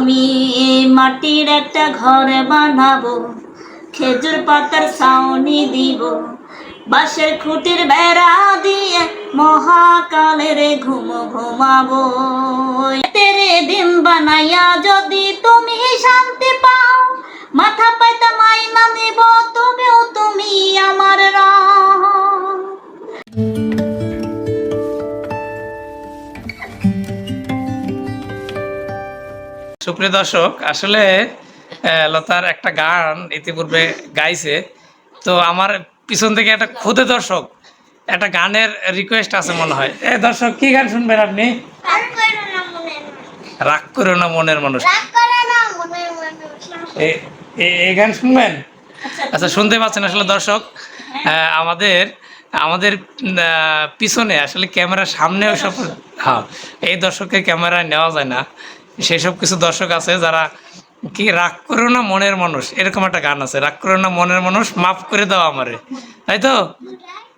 আমি মাটির একটা ঘর বানাবো, খেজুর পাতার ছাউনি দিব, বাঁশের খুঁটির বেড়া দিয়ে মহাকালের ঘুম ঘুমাবো। তেরে দিন বানাইয়া যদি তুমি শান্তি পাও, মাথা সুপ্রিয় দর্শক আসলে লতার একটা গান ইতিপূর্বে গাইছে। তো আমার পিছন থেকে একটা খুদে দর্শক একটা গানের রিকোয়েস্ট আছে মনে হয়। এ দর্শক কি গান শুনবেন আপনি? রাগ করো না মনের মানুষ। এই গান শুনবেন? আচ্ছা। শুনতে পাচ্ছেন আসলে দর্শক আহ, আমাদের আমাদের পিছনে আসলে ক্যামেরার সামনে ওসব হ্যাঁ এই দর্শককে ক্যামেরায় নেওয়া যায় না। সেসব কিছু দর্শক আছে যারা কি রাগ করো না মনের মানুষ এরকম একটা গান আছে রাগ করো না মনের মানুষ মাফ করে দাও আমারে। তাই তো?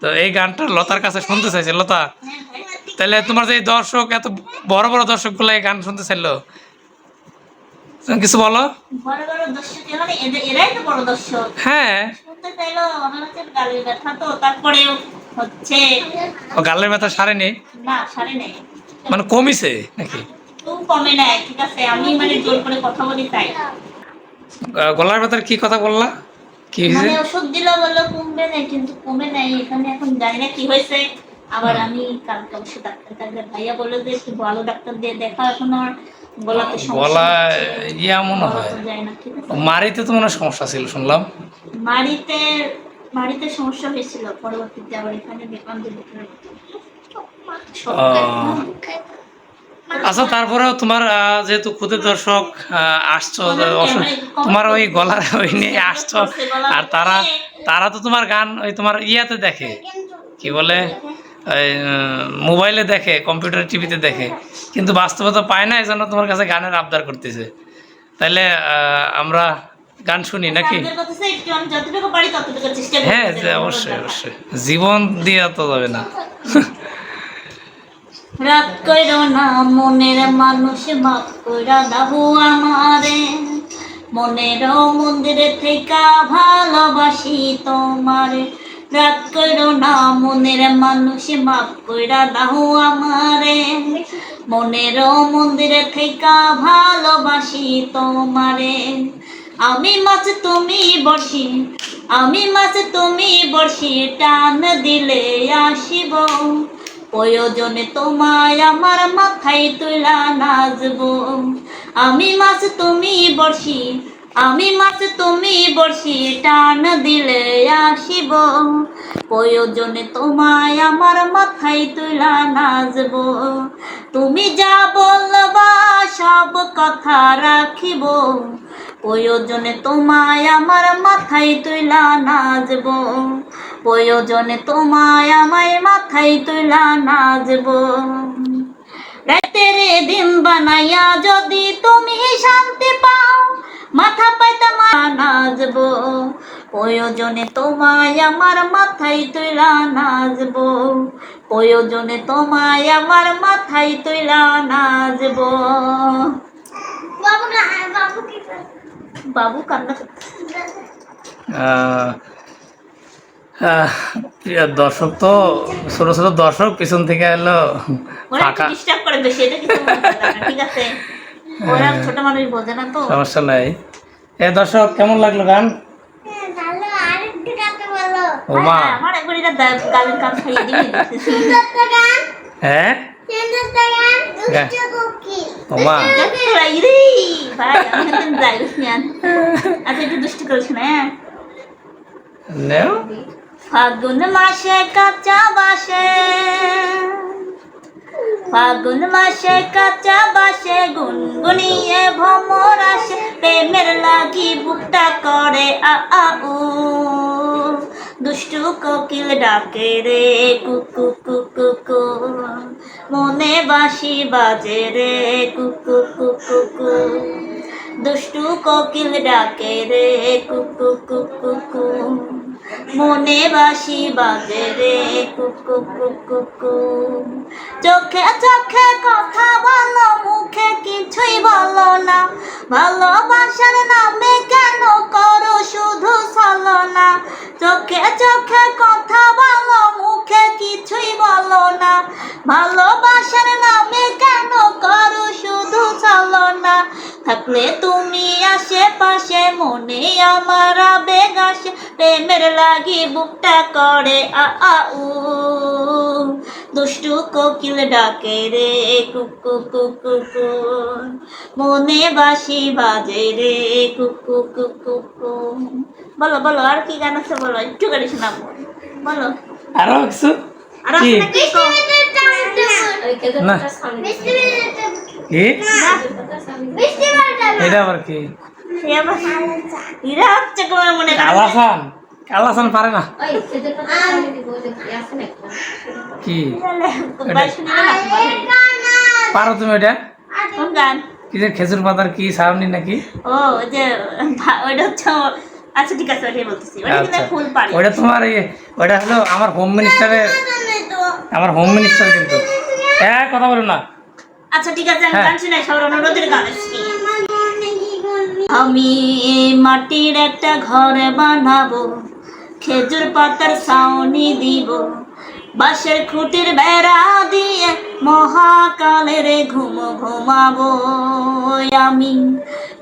তো এই গানটা লতার কাছে শুনতে চাইছে। লতা তাহলে তোমার যে দর্শক এত বড় বড় দর্শকগুলো এই গান শুনতে চাইলো? কিছু বলো? হ্যাঁ। গালের ব্যথা সারেনি। মানে কমিছে নাকি? কমে নেয় ঠিক আছে? আমি মানে জোর করে কথা বলি তাই। গলার ব্যথার কি কথা বললা? কি হয়েছে? মানে ওষুধ দিল বলল কমবে না কিন্তু কমে নাই। এখানে এখন জানি না কি হয়েছে। আবার আমি কালকে অবশ্য ডাক্তার কাছে ভাইয়া বলল যে একটু ভালো ডাক্তার দিয়ে দেখা এখন আমার গলাতে সমস্যা গলা ইয়া মনে হয়। মারিতে তো মনে সমস্যা ছিল শুনলাম। বাড়িতে বাড়িতে সমস্যা হয়েছিল। পরবর্তীতে আবার এখানে দেখলাম যে আচ্ছা তারপরেও তোমার যেহেতু খুদে দর্শক আসছো তোমার ওই গলার ওই নিয়ে আসছো আর তারা তারা তো তোমার গান ওই তোমার ইয়াতে দেখে। কি বলে? মোবাইলে দেখে কম্পিউটার টিভিতে দেখে। কিন্তু বাস্তবতা পায় না এই জন্য তোমার কাছে গানের আবদার করতেছে। তাহলে আমরা গান শুনি নাকি? চেষ্টা করি হ্যাঁ অবশ্যই অবশ্যই। জীবন দিয়ে তো যাবে না। রাত কইরো না, মনের মানুষ মাফ কইরা দাহু আমারে। মনের মন্দিরে থেকে ভালোবাসি তোমারে। রাত কইরো না, মনের মানুষ মাফ কইরা দাহু আমারে। মনের মন্দিরে থেকে ভালোবাসি তোমারে। আমি মাছ তুমি বসি আমি মাছ তুমি বসি টান দিলে আসিব। প্রয়োজনে তোমায় আমার মাথায় তুলা নাচব। আমি মাছ তুমি বর্ষি আমি মাছ তুমি বর্ষি টান দিলে আসিব। প্রয়োজনে তোমায় আমার মাথায় তুলা নাচব। তুমি যা বলবা সব কথা রাখিব। প্রয়োজনে তোমায় আমার মাথায় তুলা নাচব। প্রয়োজনে তোমায় আমায় মাথায় তুলা নাচব। রাতের দিন বানাইয়া যদি তুমি শান্তি পাও মাথা পাইতে মা নাচব। প্রয়োজনে তোমায় আমার মাথায় তুলা নাচব। প্রয়োজনে তোমায় আমার মাথায় তুলা নাচব। বাবু না বাবু কি বাবু কান্না। প্রিয় দর্শক তো ছোট ছোট দর্শক পিছন থেকে এলো ফাঁকা। তো। সমস্যা নাই। এ দর্শক কেমন লাগল গান? হ্যাঁ, হ্যাঁ বুঝলেন আচ্ছা একটু দুষ্টি করিস না হ্যাঁ? নেও। ফাগুন মাসে কাঁচা বাসে। ফাগুন মাসে কাঁচা বাসে, গুনগুনিয়ে ভ্রমর আসে। প্রেমের লাগি বুকটা করে আ দুষ্টু কোকিল ডাকে রে কুকু কুকু কু মনে বাঁশি বাজে রে কুকু কুকু কু। দুষ্টু কোকিল ডাকে রে কুকু কুকু কু মনে বাসি বাজে রে কুকু কুকু কু। চোখে চোখে কথা বলো, মুখে কিছুই বলো না। ভালোবাসার নামে কেন করো শুধু ছলনা? চোখে চোখে কথা বলো, মুখে কিছুই বলো না। ভালোবাসার থাকলে তুমি আশেপাশে মনে আমার আবেগ আসে। প্রেমের লাগি বুকটা করে, আ উ। দুষ্টু কোকিল ডাকে রে কুকু কুকু কু মনে বাসি বাজে রে কুকু কুকু কু বলো বলো, আর কি গান আছে বলো, একটু গাড়ি শোনাবো। বলো। আরও না। কি? এটা আবার কি। কালাসান। কালাসান পারে না। কি। পারো তুমি ওইটা? কি যে খেজুর পাতার কি সাউনি নাকি? ও যে হচ্ছে আচ্ছা ঠিক আছে ওইটাই বলতেছি। ওইটা কিন্তু আচ্ছা। ফুল পারি তোমার এই ওইটা হলো আমার হোম মিনিস্টারের আমার হোম মিনিস্টার কিন্তু। হ্যাঁ কথা বলো না। আচ্ছা ঠিক আছে আমি হ্যাঁ। গান শুনাই সবার অনুরোধের গান আমি এই মাটির একটা ঘর বানাবো খেজুর পাতার ছাউনি দিব বাঁশের খুঁটির বেড়া দিয়ে মহাকালের ঘুম ঘুমাবো। আমি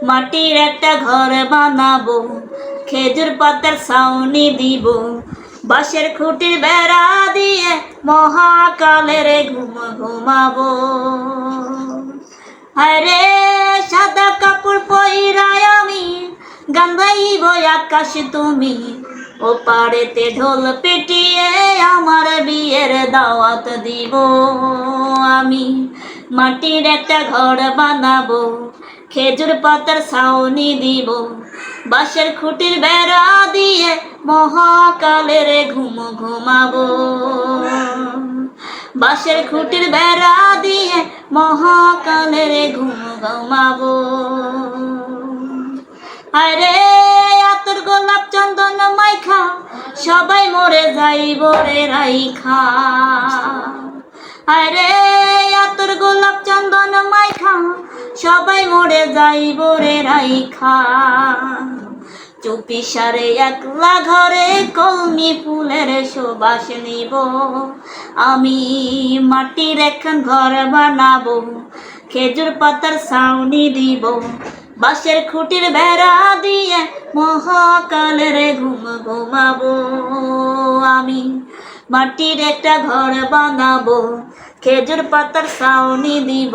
মাটির একটা ঘর বানাবো খেজুর পাতার ছাউনি দিব বাঁশের খুঁটির বেড়া দিয়ে মহাকালের ঘুম ঘুমাবো। আরে সাদা কাপড় পইরায় আমি গান্ধাইব আকাশ তুমি। ও পাড়েতে ঢোল পিটিয়ে আমার বিয়ের দাওয়াত দিব। আমি মাটির একটা ঘর বানাবো। খেজুর পাতার ছাউনি দিব। বাঁশের খুঁটির বেড়া দিয়ে মহাকালের ঘুম ঘুমাবো। বাঁশের খুঁটির বেড়া দিয়ে মহাকালের ঘুম ঘুমাবো। আরে আতর গোলাপ চন্দন মাইখা, সবাই মরে যাইব রে রাইখা। আরে আতর গোলাপ চন্দন মাইখা, সবাই মরে যাইব রে রাইখা। চুপি সারে একলা ঘরে কলমি ফুলের সুবাস নিব। আমি মাটির এখন ঘর বানাবো, খেজুর পাতার ছাউনি দিব। বাঁশের খুঁটির বেড়া দিয়ে মহাকালের ঘুম ঘুমাবো। আমি মাটির একটা ঘর বানাবো, খেজুর পাতার ছাউনি দিব।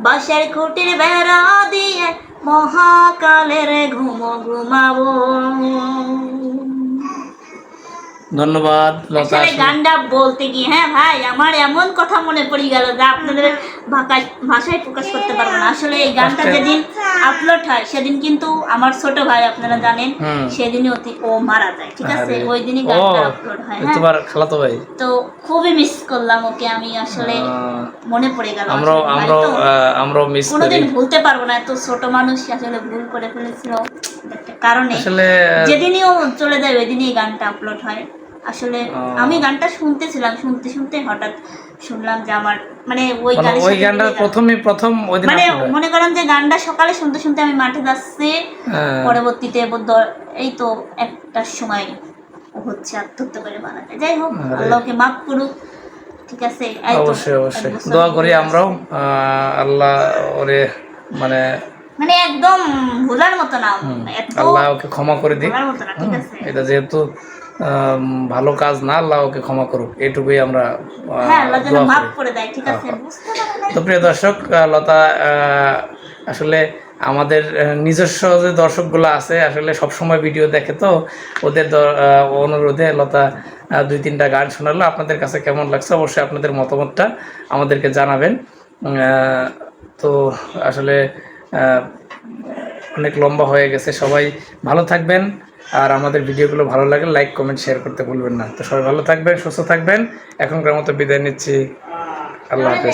বাঁশের খুঁটির বেড়া দিয়ে মহাকালের ঘুম ঘুমাবো। ধন্যবাদ গানটা বলতে গিয়ে হ্যাঁ ভাই আমার এমন কথা মনে পড়ে গেল যা আপনাদের ভাষায় প্রকাশ করতে পারব না। আসলে এই গানটা আচ্ছা। যেদিন আপলোড হয় সেদিন কিন্তু আমার ছোট ভাই আপনারা জানেন সেদিনই অতি ও মারা যায় ঠিক আছে? ওই দিনই গানটা আপলোড হয় হ্যাঁ। তোমার খালাতো ভাই? তো খুবই মিস করলাম ওকে আমি আসলে মনে পড়ে গেল তো আহ, আমরাও মিস করি। কোনোদিন ভুলতে পারব না এত ছোট মানুষ আসলে ভুল করে ফেলেছিল। কারণে। আসলে যেদিনই ও চলে যায় ওই দিনই গানটা আপলোড হয়। আসলে আমি গানটা শুনতেছিলাম শুনতে শুনতে হঠাৎ শুনলাম যে আমার মানে ওই মানে গানের ওই গানটা গেল। প্রথমে প্রথম ওই দিন মানে মনে করেন যে গানটা সকালে শুনতে শুনতে আমি মাঠে যাচ্ছি হ্যাঁ। পরবর্তীতে এই তো একটার সময় হচ্ছে আত্মহত্যা করে বানাতে যাই হোক আল্লাহকে মাফ করুক ঠিক আছে? অবশ্যই অবশ্যই। দোয়া করি আমরাও আল্লাহ ওরে মানে মানে একদম ভোলার মতো না আল্লাহ ওকে ক্ষমা করে দিক। এটা যেহেতু ভালো কাজ না আল্লাহ ওকে ক্ষমা করুক। এটুকুই আমরা হ্যাঁ হ্যাঁ। পারো তো প্রিয় দর্শক লতা আসলে আমাদের নিজস্ব যে দর্শকগুলো আছে আসলে সব সময় ভিডিও দেখে তো ওদের অনুরোধে লতা দুই তিনটা গান শোনালো। আপনাদের কাছে কেমন লাগছে অবশ্যই আপনাদের মতামতটা আমাদেরকে জানাবেন। তো আসলে অনেক লম্বা হয়ে গেছে। সবাই ভালো থাকবেন। আর আমাদের ভিডিওগুলো ভালো লাগে লাইক কমেন্ট শেয়ার করতে ভুলবেন না। তো সবাই ভালো থাকবেন, সুস্থ থাকবেন। এখনকার মতো বিদায় নিচ্ছি। আল্লাহ হাফেজ।